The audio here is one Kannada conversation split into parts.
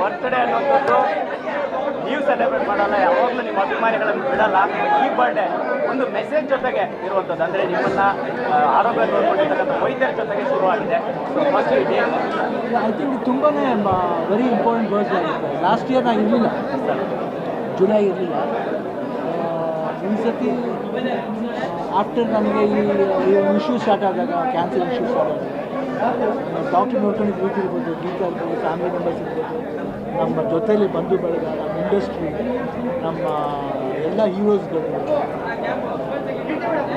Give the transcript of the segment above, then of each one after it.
ಬರ್ತ್ಡೇ ಅನ್ನೋದು ನೀವು ಸೆಲೆಬ್ರೇಟ್ ಮಾಡೋಲ್ಲ, ಯಾವಾಗಲೂ ನಿಮ್ಮ ಅಭಿಮಾನಿಗಳನ್ನು ಬಿಡಲ್ಲ. ಈ ಬರ್ಡೇ ಒಂದು ಮೆಸೇಜ್ ಜೊತೆಗೆ ಇರುವಂಥದ್ದು ಅಂದರೆ ನಿಮ್ಮನ್ನ ಆರೋಗ್ಯ ನೋಡ್ಕೊಂಡಿರ್ತಕ್ಕಂಥ ವೈದ್ಯರ ಜೊತೆಗೆ ಶುರುವಾಗಿದೆ. ಫಸ್ಟ್ ಐ ತಿಂಕ್ ತುಂಬಾ very important birds last year ನಾನು ಇರಲಿಲ್ಲ. ಜುಲೈ ಇರಲಿಲ್ಲ. ಈ ಸತಿ ಆಫ್ಟರ್ ನನಗೆ ಈ ಇಶ್ಯೂ ಸ್ಟಾರ್ಟ್ ಆದಾಗ ಕ್ಯಾನ್ಸರ್ ಇಶ್ಯೂ ಸ್ಟಾರ್ಟ್ ಆದಾಗ. ಡಾಕ್ಟರ್ ನೋಡ್ಕೊಂಡಿದ್ದು ರೀತಿ ಇರ್ಬೋದು ಗೀತಾ ಇರ್ಬೋದು ಫ್ಯಾಮಿಲಿ ಮೆಂಬರ್ಸ್ ಇರ್ಬೋದು ನಮ್ಮ ಜೊತೆಯಲ್ಲಿ ಬಂಧು ಬಳಗ ನಮ್ಮ ಇಂಡಸ್ಟ್ರಿ ನಮ್ಮ ಎಲ್ಲ ಹೀರೋಸ್ಗಳು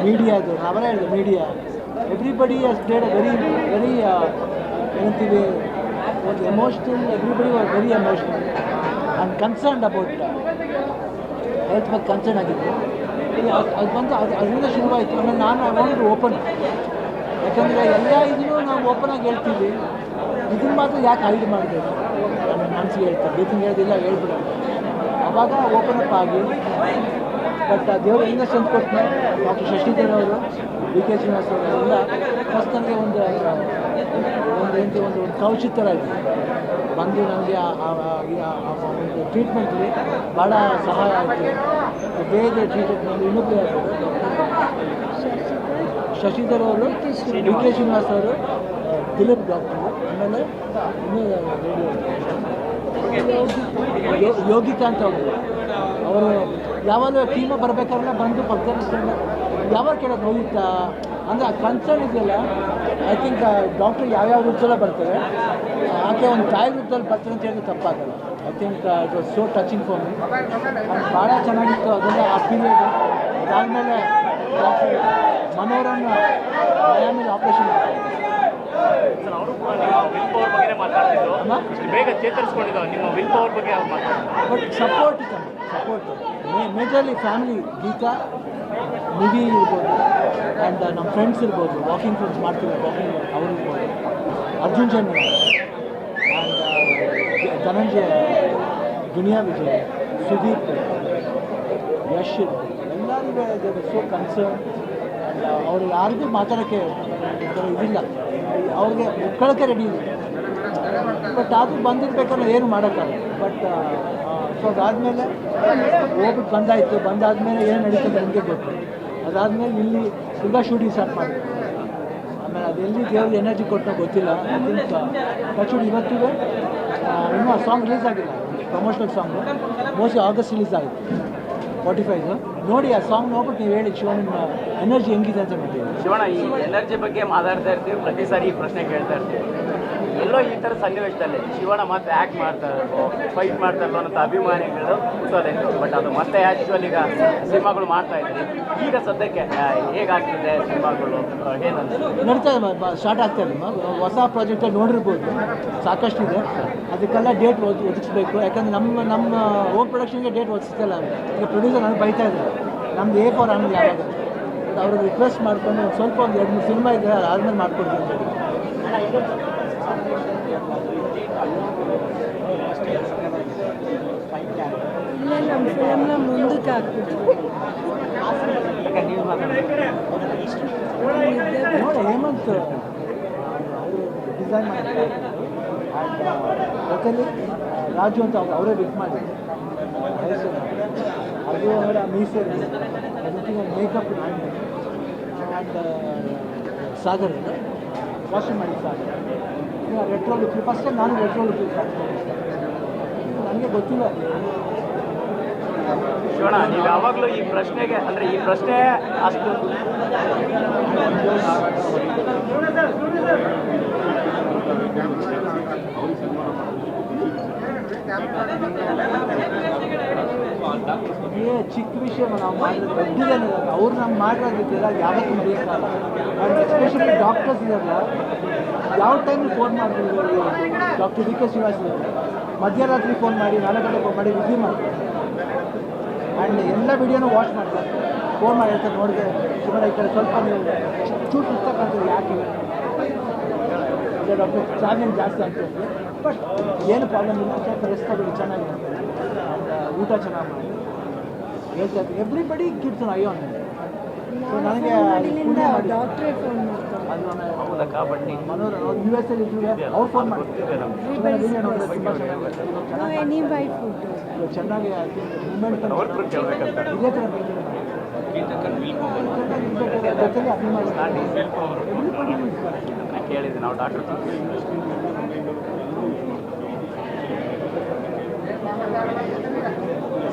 ಮೀಡಿಯಾದು ನಾವೆಲ್ಲ ಹೇಳಿದೆ media everybody has dead very very ಏನಂತೀವಿ, ಒಂದು emotional everybody was very emotional and concerned about health ಬಗ್ಗೆ ಕನ್ಸರ್ನ್ ಆಗಿತ್ತು ಅದು ಬಂದು, ಅದು, ಅದರಿಂದ ಶುರುವಾಯಿತು. ಆಮೇಲೆ ನಾನು ಐ ಓಪನ್ ಯಾಕಂದರೆ ಎಲ್ಲ ಇದನ್ನು ನಾವು ಓಪನ್ ಆಗಿ ಹೇಳ್ತೀವಿ. ಇದನ್ನು ಮಾತ್ರ ಯಾಕೆ ಹೈಡ್ ಮಾಡಬೇಕು? ಮನಸ್ಸಿಗೆ ಹೇಳ್ತಾರೆ. ಬೇಕಿಂಗ್ ಹೇಳೋದಿಲ್ಲ, ಹೇಳ್ಬಿಡೋಣ. ಅವಾಗ ಓಪನ್ ಅಪ್ ಆಗಿ ಬಟ್ ದೇವರು ಹೆಂಗ ಸ್ಟ್ರೆಂತ್ ಕೊಟ್ಟನ ಡಾಕ್ಟರ್ ಶಶಿಧರ್ ಅವರು ಡಿ ಕೆ ಶ್ರೀನಿವಾಸ್ ಅವರೆಲ್ಲ ಫಸ್ಟ್ ನನಗೆ ಒಂದು ಒಂದು ಏನಂತ ಒಂದು ಒಂದು ಕೌಶಿ ಇದೆ ಬಂದು ನನಗೆ ಒಂದು ಟ್ರೀಟ್ಮೆಂಟ್ಲಿ ಭಾಳ ಸಹಾಯ ಆಯಿತು. ಬೇಗ ಟ್ರೀಟ್ಮೆಂಟ್ ಇನ್ನೂ ಇನ್ನೊಬ್ಬರು ಶಶಿಧರ್ ಅವರು, ಡಿ ಕೆ ಶ್ರೀನಿವಾಸ್ ಅವರು, ದಿಲೀಪ್ ಡಾಕ್ಟರ್, ಆಮೇಲೆ ಯೋಗಿಕಾಂತ್ ಅವರು. ಅವರು ಯಾವಾಗಲೂ ಟೀಮ್ ಬರಬೇಕಾದ್ರೆ ಬಂದು ಪಕ್ಕದಲ್ಲಿ ಯಾವಾಗ ಕೇಳೋದು ಹೋಗಿತ್ತಾ ಅಂದರೆ ಆ ಕನ್ಸರ್ನ್ ಇದೆಯಲ್ಲ ಐ ಥಿಂಕ್ ಡಾಕ್ಟ್ರ್ ಯಾವ್ಯಾವ ರೂಪದಲ್ಲ ಬರ್ತಾರೆ. ಆಕೆ ಒಂದು ತಾಯಿ ರೂಪದಲ್ಲಿ ಬರ್ತಾರೆ ಅಂತ ಹೇಳಿದ್ರೆ ತಪ್ಪಾಗಲ್ಲ. I think it was so touching for me ಭಾಳ ಚೆನ್ನಾಗಿತ್ತು, ಅದೆಲ್ಲ ಆ ಪೀರಿಯಡ್ ಅದಾದಮೇಲೆ ಡಾಕ್ಟರ್ ಮನೋರನ್ನ ಮಯಾಮಿಲಿ ಆಪ್ರೇಷನ್ ಅವರು ಕೂಡ ನಿಮ್ಮ ವಿಲ್ ಪವರ್ ಬಗ್ಗೆ ಮಾತಾಡ್ತಿದ್ರು? ಇಷ್ಟು ಬೇಗ ಚೇತರಿಸ್ಕೊಂಡಿದ್ದು ನಿಮ್ಮ ವಿಲ್ ಪವರ್ ಬಗ್ಗೆ ಅವ್ರು ಮಾತಾಡ್ತಾರೆ but support support majorly family Geetha ನಿಧಿ ಇರ್ಬೋದು ಆ್ಯಂಡ್ ನಮ್ಮ ಫ್ರೆಂಡ್ಸ್ ಇರ್ಬೋದು ವಾಕಿಂಗ್ ಫ್ರೆಂಡ್ಸ್ ಮಾಡ್ತೀವಿ ವಾಕಿಂಗ್ ಅವರು ಇರ್ಬೋದು. ಅರ್ಜುನ್ ಜನ್ ಆ್ಯಂಡ್ ಧನಂಜಯ ದುನಿಯಾ ವಿಜಯ್ ಸುದೀಪ್ ಯಶ್ ಎಲ್ಲರಿಗೂ ಸೋ ಕನ್ಸರ್ನ್ ಅವ್ರು ಯಾರಿಗೂ ಮಾತಾಡೋಕ್ಕೆ ಇದಿಲ್ಲ. ಅವ್ರಿಗೆ ಒಕ್ಕಳಕ್ಕೆ ರೆಡಿ ಇದೆ. ಬಟ್ ಆದರೂ ಬಂದಿರಬೇಕಲ್ಲ ಏನು ಮಾಡೋಕ್ಕಾಗಲ್ಲ. ಬಟ್ ಸೊ ಅದಾದಮೇಲೆ ಹೋಗ್ಬಿಟ್ಟು ಬಂದಾಯಿತು. ಬಂದಾದಮೇಲೆ ಏನು ನಡೀತದೆ ನನಗೆ ಗೊತ್ತು. ಅದಾದಮೇಲೆ ಇಲ್ಲಿ ಸುಧಾ ಶೂಟಿಂಗ್ ಸ್ಟಾರ್ಟ್ ಮಾಡಿದೆ ಆಮೇಲೆ ಅದೆಲ್ಲಿ ದೇವ್ರಿಗೆ ಎನರ್ಜಿ ಕೊಟ್ಟೋ ಗೊತ್ತಿಲ್ಲ. ಟಚ್ ಇವತ್ತಿಗೆ ಇನ್ನೂ ಆ ಸಾಂಗ್ ರಿಲೀಸ್ ಆಗಿಲ್ಲ. Promotional song mostly August release forty five ನೋಡಿ ಆ ಸಾಂಗ್ ನೋಡ್ಬಿಟ್ಟು ನೀವು ಹೇಳಿ ಶಿವನ ಎನರ್ಜಿ ಹೆಂಗಿದೆ ಅಂತ ನೋಡಿ ಶಿವಣ್ಣ, ಈ ಎನರ್ಜಿ ಬಗ್ಗೆ ಮಾತಾಡ್ತಾ ಇರ್ತೀವಿ, ಪ್ರತಿ ಸಾರಿ ಈ ಪ್ರಶ್ನೆ ಕೇಳ್ತಾ ಇರ್ತೀವಿ. ಎಲ್ಲೋ ಈ ಥರ ಸನ್ನಿವೇಶದಲ್ಲಿ ಶಿವಣ್ಣ ಮತ್ತೆ ಆ್ಯಕ್ಟ್ ಮಾಡ್ತಾ ಫೈಟ್ ಮಾಡ್ತಾ ಇರೋ ಅನ್ನೋ ಅಭಿಮಾನಿಗಳು ಕುತೂಹಲ ಬಟ್ ಅದು ಮತ್ತೆ ಆ್ಯಕ್ಚುಲ್ ಈಗ ಸಿನಿಮಾಗಳು ಮಾಡ್ತಾ ಇದ್ರಿ ಈಗ ಸದ್ಯಕ್ಕೆ ಹೇಗಾಗ್ತಿದೆ ಸಿನಿಮಾಗಳು? ಏನಂತ? ಸ್ಟಾರ್ಟ್ ಆಗ್ತಾ ಇದೆ ಹೊಸ ಪ್ರಾಜೆಕ್ಟಲ್ಲಿ ನೋಡಿರ್ಬೋದು. ಸಾಕಷ್ಟು ಇದೆ ಅದಕ್ಕೆಲ್ಲ ಡೇಟ್ ಒದಗಿಸ್ಬೇಕು. ಯಾಕಂದ್ರೆ ನಮ್ಮ ನಮ್ಮ ಓನ್ ಪ್ರೊಡಕ್ಷನ್ಗೆ ಡೇಟ್ ಒದಗಿಸ್ತಲ್ಲ. ಈಗ ಪ್ರೊಡ್ಯೂಸರ್ ನನಗೆ ಬೈತಾ ಇದ್ದಾರೆ ನಮ್ದು ಏ ಫಾರ್ ಆಮೇಲೆ ಯಾವಾಗ? ಅವ್ರಿಗೆ ರಿಕ್ವೆಸ್ಟ್ ಮಾಡ್ಕೊಂಡು ಸ್ವಲ್ಪ ಒಂದು ಎರಡು ಮೂರು ಸಿನಿಮಾ ಇದೆ ಅದಾದ್ಮೇಲೆ ಮಾಡ್ಕೊಡ್ತೀನಿ ಅಂತ. ಇಲ್ಲ ನಮ್ಮ ಫಿಲಮ್ನ ಮುಂದಕ್ಕೆ ಹಾಕ್ಬಿಟ್ಟು ಹೇಮಂತ್ ಡಿಸೈನ್ ಮಾಡಿದ್ದಾರೆ ಲೋಕಲಿ ರಾಜು ಅಂತ ಅವ್ರು ಅವರೇ ಬಿಟ್ ಮಾಡಿ ಅದು ಅವರ ಮೀಸೆ ಅದಕ್ಕೆ ಮೇಕಪ್ ಆ್ಯಂಡ್ ಸಾಗರ್ ವಾಶಿಂಗ್ ಮಾಡಿ Sagar retro look first time ನಾನು ರೆಟ್ರೋ ಲುಕ್ ನನಗೆ ಗೊತ್ತಿಲ್ಲ. ಶಿವಣ್ಣ ನೀವು ಯಾವಾಗಲೂ ಈ ಪ್ರಶ್ನೆಗೆ ಅಂದರೆ ಈ ಪ್ರಶ್ನೆ ಅಷ್ಟು ಏ ಚಿಕ್ಕ ವಿಷಯ ನಾವು ಮಾಡಿದ್ರೆ ದೊಡ್ಡದೇನಿಲ್ಲ ಅವ್ರು ನಮ್ಗೆ ಮಾಡಿರೋದಿಲ್ಲ ಯಾವತ್ತೂ ಮರೆಯೋಕ್ಕಾಗಲ್ಲ ಆ್ಯಂಡ್ ಎಸ್ಪೆಷಲಿ ಡಾಕ್ಟರ್ಸ್ ಇದಾರಲ್ಲ ಯಾವ ಟೈಮಿಗೆ ಫೋನ್ ಮಾಡ್ತಿದ್ರು ಡಾಕ್ಟರ್ ಡಿ ಕೆ ಶ್ರೀನಿವಾಸ್ ಮಧ್ಯರಾತ್ರಿ ಫೋನ್ ಮಾಡಿ, ನಾಲ್ಕು ಗಂಟೆ ಫೋನ್ ಮಾಡಿ ರಿಸೀವ್ ಮಾಡ್ತಾರೆ. ಆ್ಯಂಡ್ ಎಲ್ಲ ವಿಡಿಯೋನೂ ವಾಚ್ ಮಾಡ್ತಾರೆ. ಫೋನ್ ಮಾಡಿ ಹೇಳ್ತಾರೆ ನೋಡಿದೆ ಸುಮಾರು ಈ ಕಡೆ ಸ್ವಲ್ಪ ನೀವು ಚೂರು ಅಂತೀವಿ ಯಾಕೆ? ಡಾಕ್ಟರ್ ಚಾರ್ಜ್ ಜಾಸ್ತಿ ಆಗ್ತದೆ ಬಟ್ ಏನು ಪ್ರಾಬ್ಲಮ್ ಇಲ್ಲ, ಸ್ವಲ್ಪ ರೆಸ್ಟ್ ತಗೊಳ್ಳಿ ಚೆನ್ನಾಗಿ ಆ್ಯಂಡ್ ಊಟ ಚೆನ್ನಾಗಿ ಮಾಡಿ. ಹೇಳ್ತಾ ಇರ್ತೀನಿ everybody kids I on so ನನಗೆ ಡಾಕ್ಟ್ರೇ ಫೋನ್ ಮಾಡ್ತಾರೆ. ಅವ್ರು ಯು ಎಸ್ ಅಲ್ಲಿ ಇದ್ರು ಅವ್ರು ಫೋನ್ ಮಾಡ್ತಾರೆ ಚೆನ್ನಾಗಿ ಮೂಮೆಂಟ್ ಇದೇ ಥರ ಕೇಳಿದ್ದೆ ನಾವು ಡಾಕ್ಟರ್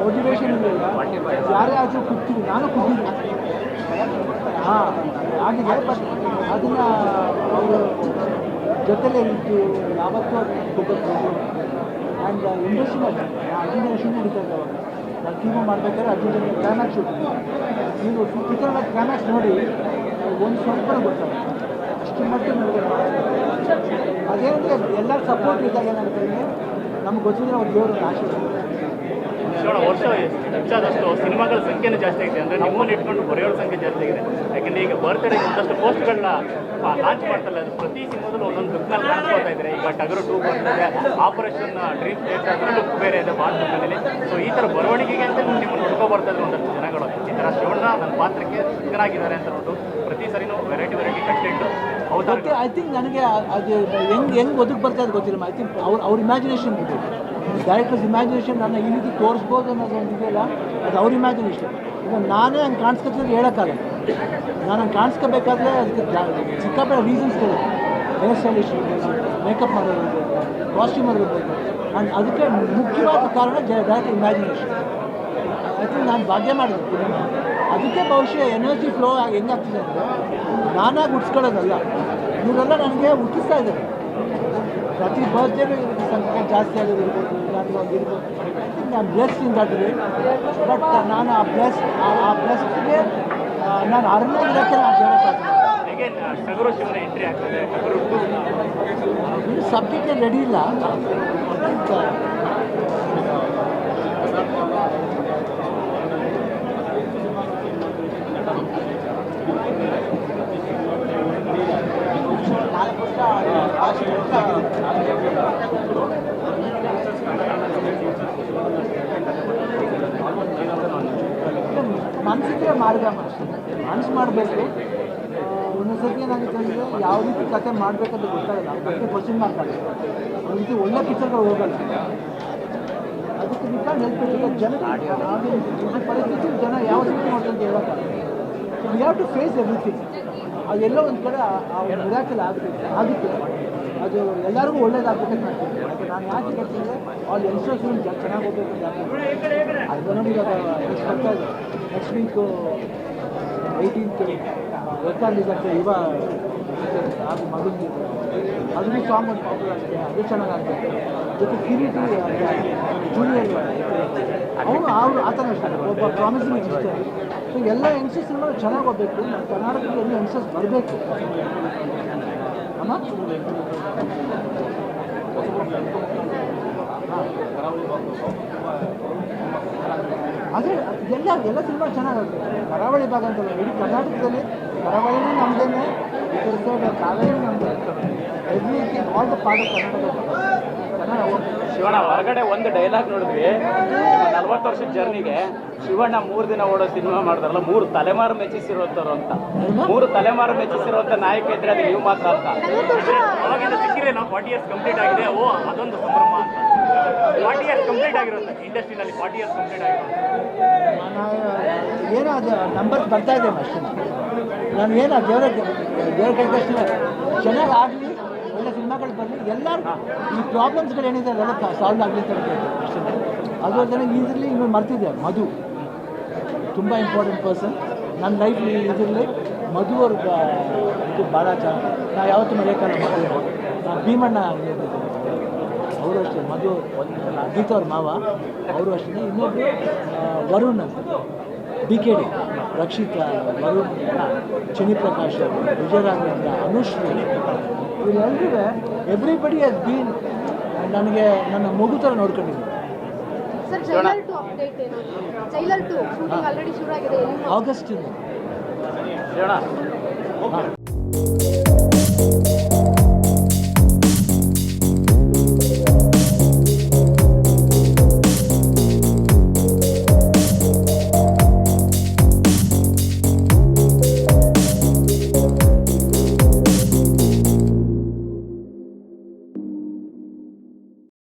ಮೋಟಿವೇಶನ್ ಯಾರೇ ಆದರೂ ಕುಗ್ತೀವಿ. ನಾನು ಕುಗ್ಗಿದ್ದೀನಿ ಹಾಂ ಆಗಿದೆ ಬಟ್ ಅದನ್ನು ಅವರು ಜೊತೆಲೇ ನಿಂತು ಯಾವತ್ತೂ ಅದು ಕುಗ್ಗಕ್ಕೆ ಆ್ಯಂಡ್ ಇಂಡಸ್ಟ್ರಿನಲ್ಲಿ ಅರ್ಜುನ್ ಶೂಟ್ ನಡೀತಾ ಇದೆ ಅವಾಗ. ನಾನು ಟೀಮು ಮಾಡ್ಬೇಕಾದ್ರೆ ಜನ ಕ್ಲೈಮ್ಯಾಕ್ಸ್ ಶೂಟ್ ನೀವು ಚಿತ್ರದ ಕ್ಲೈಮ್ಯಾಕ್ಸ್ ನೋಡಿ ಒಂದು ಸ್ವಲ್ಪ ಗೊತ್ತಾಗುತ್ತೆ. ಅಷ್ಟು ಮಟ್ಟಿಗೆ ಅದೇನಂದರೆ ಎಲ್ಲರ ಸಪೋರ್ಟ್ ಇದ್ದಾಗ ಏನಾಗುತ್ತೆ ನಮ್ಗೆ ಗೊತ್ತಿದ್ರೆ ಅವ್ರು ದೇವರು ಆಶೀರ್ವಾದ ಹೆಚ್ಚಾದಷ್ಟು ಸಿನಿಮಾಗಳ ಸಂಖ್ಯೆನೂ ಜಾಸ್ತಿ ಆಗಿದೆ. ಅಂದರೆ ನಿಮ್ಮನ್ನು ಇಟ್ಕೊಂಡು ಬರೆಯೋಳ ಸಂಖ್ಯೆ ಜಾಸ್ತಿ ಆಗಿದೆ. ಯಾಕಂದರೆ ಈಗ ಬರ್ತ್ಡೇ ಒಂದಷ್ಟು ಪೋಸ್ಟ್ಗಳನ್ನ ಲಾಂಚ್ ಮಾಡ್ತಾರೆ. ಅದು ಪ್ರತಿ ಸಿನಿಮಾದಲ್ಲೂ ಒಂದೊಂದು ಲುಕ್ನಲ್ಲಿ ಮಾಡ್ತಾ ಇದ್ದಾರೆ. ಈಗ ಟಗರು ಟೂ ಬರ್ತಿದೆ ಆಪರೇಷನ್ ಡ್ರೀಮ್ ಅದರ ಲುಕ್ ಬೇರೆ ಇದೆ ಲುಕ್ನಲ್ಲಿ ಸೊ ಈ ಥರ ಬರವಣಿಗೆಗೆ ಅಂತ ನಿಮ್ಮನ್ನು ನೋಡ್ಕೊ ಬರ್ತಾ ಒಂದಷ್ಟು ಜನಗಳು. ಈ ಥರ ಶಿವಣ್ಣ ನನ್ನ ಪಾತ್ರಕ್ಕೆ ಸಿದ್ಧರಾಗಿದ್ದಾರೆ ಅಂತ ನೋಡು. ಪ್ರತಿ ಸರಿನೂ ವೆರೈಟಿ ವೆರೈಟಿ ಕಂಟೆಂಟು ಮತ್ತೆ ಐ ಥಿಂಕ್ ನನಗೆ ಅದು ಹೆಂಗೆ ಹೆಂಗೆ ಒದಗಿ ಬರ್ತಾ ಇದೆ ಗೊತ್ತಿಲ್ಲ. ಐ ಥಿಂಕ್ ಅವ್ರ ಅವ್ರ ಇಮ್ಯಾಜಿನೇಷನ್ ಇದೆ. ಡೈರೆಕ್ಟರ್ಸ್ ಇಮ್ಯಾಜಿನೇಷನ್ ನನ್ನ ಈ ರೀತಿ ತೋರಿಸ್ಬೋದು ಅನ್ನೋದು ಒಂದು ಇದೆಯಲ್ಲ, ಅದು ಅವ್ರ ಇಮ್ಯಾಜಿನೇಷನ್ ಈಗ ನಾನೇ ಹಂಗೆ ಕಾಣಿಸ್ಕೊತಿದ್ರೆ ಹೇಳೋಕ್ಕಾಗಲ್ಲ. ನಾನು ಹಂಗೆ ಕಾಣಿಸ್ಕೋಬೇಕಾದ್ರೆ ಅದಕ್ಕೆ ಸಿಕ್ಕಾಪಟ್ಟೆ ರೀಸನ್ಸ್ಗಳು ಹೇರ್ ಇರ್ಬೋದು ಮೇಕಪ್ ಮಾಡೋದು ಕಾಸ್ಟ್ಯೂಮ್ ಇರ್ಬೋದು. ಆ್ಯಂಡ್ ಅದಕ್ಕೆ ಮುಖ್ಯವಾದ ಕಾರಣ ಡೈರೆಕ್ಟರ್ ಇಮ್ಯಾಜಿನೇಷನ್ ಐ ಥಿಂಕ್ ನಾನು ಭಾಗ್ಯ ಮಾಡಿದೆ. ಅದಕ್ಕೆ ಬಹುಶಃ ಎನರ್ಜಿ ಫ್ಲೋ ಹೆಂಗಾಗ್ತಿದೆ ಅಂದರೆ ನಾನಾಗಿ ಹುಡ್ಸ್ಕೊಳ್ಳೋದಲ್ಲ ಇವರೆಲ್ಲ ನನಗೆ ಹುಟ್ಟಿಸ್ತಾ ಇದ್ದಾರೆ. ಪ್ರತಿ ಇದಕ್ಕೆ ಸಂಖ್ಯೆ ಜಾಸ್ತಿ ಆಗೋದಿರ್ಬೋದು ನಾನು bless in that way but ನಾನು ಆ ಬ್ಲೆಸ್ ಆ ಬ್ಲೆಸ್ಗೆ ನಾನು ನಾನು ಎಂಟ್ರಿ ಆಗ್ತದೆ? ಟಗರು ಟೂ ಸಬ್ಜೆಕ್ಟ್ ರೆಡಿ ಇಲ್ಲ. ಮನಸ್ಸಿದ್ರೆ ಅಷ್ಟೇ ಮನಸ್ಸು ಮಾಡಬೇಕು. ಒಂದೊಂದ್ಸತಿ ಏನಾಗುತ್ತೆ ಅಂದರೆ ಯಾವ ರೀತಿ ಕತೆ ಮಾಡಬೇಕಂತ ಗೊತ್ತಾಗಲ್ಲ. ಅದಕ್ಕೆ ಕ್ವಶನ್ ಮಾಡ್ತಾರೆ ಒಂದು ರೀತಿ ಒಳ್ಳೆ ಪಿಕ್ಚರ್ಗಳು ಹೋಗಲ್ಲ. ಅದಕ್ಕೆ ನೀವು ಹೆಲ್ಪ್ ಜನ ಪರಿಸ್ಥಿತಿ ಜನ ಯಾವ ರೀತಿ ಮಾಡ್ತಾರೆ ಅಂತ ಹೇಳೋಕ್ಕಾಗಲ್ಲ. We have to face everything ಅದೆಲ್ಲೋ ಒಂದು ಕಡೆ ಆ- ಮಿರಾಕಲ್ ಆಗುತ್ತೆ. ಆಗುತ್ತೆ. ಅದು ಎಲ್ಲರಿಗೂ ಒಳ್ಳೇದಾಗಬೇಕಂತ ಮಾಡ್ತೀನಿ ಯಾಕೆ ನಾನು ಯಾಕೆ ಹೇಳ್ತೀನಿ ಆಲ್ ಯಂಗ್ಸ್ಟರ್ಸ್ ಚೆನ್ನಾಗಿ ಹೋಗ್ಬೇಕು ಅಂತ ಅದು ನಮಗೆ ಇವಾಗ ನೆಕ್ಸ್ಟ್ ಬರ್ತಾ ನೆಕ್ಸ್ಟ್ ವೀಕು ಏಯ್ಟೀನ್ತ್ ರೆಕಾರ್ಡ್ ಅಂತ ಇವ ಅದು ಮಗನಿಗೆ ಅದನ್ನು ಸಾಂಗ್ ಒಂದು ಪಾಪ್ಯುಲರ್ ಆಗಿದೆ ಅದು ಚೆನ್ನಾಗಾಗುತ್ತೆ ಜೊತೆ ಕಿರೀಟಿ ಜೂನಿಯರ್ ಅವನು ಅವರು ಆ ಥರ ಇಷ್ಟ ಒಬ್ಬ ಪ್ರಾಮಿಸಿಂಗ್ ಇಷ್ಟ ಸೊ ಎಲ್ಲ ಯಂಗ್ಸ್ಟರ್ಸ್ ಚೆನ್ನಾಗಿ ಹೋಗ್ಬೇಕು ನಮ್ಮ ಕರ್ನಾಟಕದಲ್ಲಿ ಎಲ್ಲ ಯಂಗ್ಸ್ಟರ್ಸ್ ಬರಬೇಕು ಅಮ್ಮ ಆದರೆ ಎಲ್ಲ ಎಲ್ಲ ಸಿನಿಮಾ ಚೆನ್ನಾಗುತ್ತೆ ಕರಾವಳಿ ಭಾಗ ಅಂತಲ್ಲ ಇಡೀ ಕರ್ನಾಟಕದಲ್ಲಿ ಕರಾವಳಿನೂ ನಮ್ಮದೇನೆ ಈ ಕಡೆ ಸೈಡ್ ಕಾವೇರಿ ನಮ್ಮದೇ everything all the part of Karnataka Shivanna ಹೊರಗಡೆ ಒಂದು ಡೈಲಾಗ್ ನೋಡಿದ್ವಿ. ನಲ್ವತ್ತು ವರ್ಷದ ಜರ್ನಿಗೆ ಶಿವಣ್ಣ ಮೂರು ದಿನ ಓಡೋ ಸಿನಿಮಾ ಮಾಡಿದ್ರಲ್ಲ ಮೂರು ತಲೆಮಾರು ಮೆಚ್ಚಿಸಿರೋಂಥವ್ರು ಅಂತ. ಮೂರು ತಲೆಮಾರು ಮೆಚ್ಚಿಸಿರುವಂತ ನಾಯಕ ಇದ್ರೆ ಅದು ನೀವು ಮಾತ್ರ ಅಂತ. ಅವಾಗಿಂದ ಸಿಕ್ಕಿದ್ರೆ ನಾವು ಫಾರ್ಟಿ ಇಯರ್ಸ್ ಕಂಪ್ಲೀಟ್ ಆಗಿದೆ ಓ ಅದೊಂದು ಸಂಭ್ರಮ ಅಂತ. ಫಾರ್ಟಿ ಇಯರ್ಸ್ ಕಂಪ್ಲೀಟ್ ಆಗಿರುತ್ತೆ ಇಂಡಸ್ಟ್ರಿನಲ್ಲಿ ಫಾರ್ಟಿ ಇಯರ್ಸ್ ಕಂಪ್ಲೀಟ್ ಆಗಿರುತ್ತೆ ಏನೋ ಅದು ನಂಬರ್ ಬರ್ತಾ ಇದೆ ಅಷ್ಟೇ. ನಾನು ಏನು ದೇವರ ದೇವರ ಕೈಗಷ್ಟೇ ಚೆನ್ನಾಗಿ ಆಗಲಿ, ಒಳ್ಳೆ ಸಿನಿಮಾಗಳು ಬರಲಿ, ಎಲ್ಲರೂ ಈ ಪ್ರಾಬ್ಲಮ್ಸ್ಗಳು ಏನಿದೆ ಅದೆಲ್ಲ ಸಾಲ್ವ್ ಆಗಲಿ ಅಂತ ಅಷ್ಟೇ. ಅದು ಅಲ್ಲದೆ ಇದರಲ್ಲಿ ಇನ್ನು ಮರ್ತಿದ್ದೆ, ಮಧು. ತುಂಬ ಇಂಪಾರ್ಟೆಂಟ್ ಪರ್ಸನ್ ನನ್ನ ಲೈಫ್ ಇದರಲ್ಲಿ ಮಧು ಅವ್ರ ಇದು ಭಾಳ ಚೆನ್ನಾಗಿ ನಾ ಯಾವತ್ತೂ ಮರೆಯೋಕ್ಕಲ್ಲ ಮಧು. ನಾನು ಭೀಮಣ್ಣ ಅವರು ಅಷ್ಟೇ, ಮಧು ಗೀತಾ ಅವ್ರ ಮಾವ. ಅವರು ಅಷ್ಟೇ. ಇನ್ನೊಬ್ಬರು ವರುಣ್ ಅಂತ. D K D Rakshita Varun ಚನಿ Prakash ಅವರು ವಿಜಯರಾಘವೇಂದ್ರ ಅನುಶ್ರೀ ಇವರೆಲ್ಲರೂ ಎವ್ರಿಬಡಿ ಹಸ್ ಬೀನ್ ನನಗೆ ನನ್ನ ಮಗು ಥರ ನೋಡ್ಕೊಂಡಿದ್ದೀನಿ. ಸರ್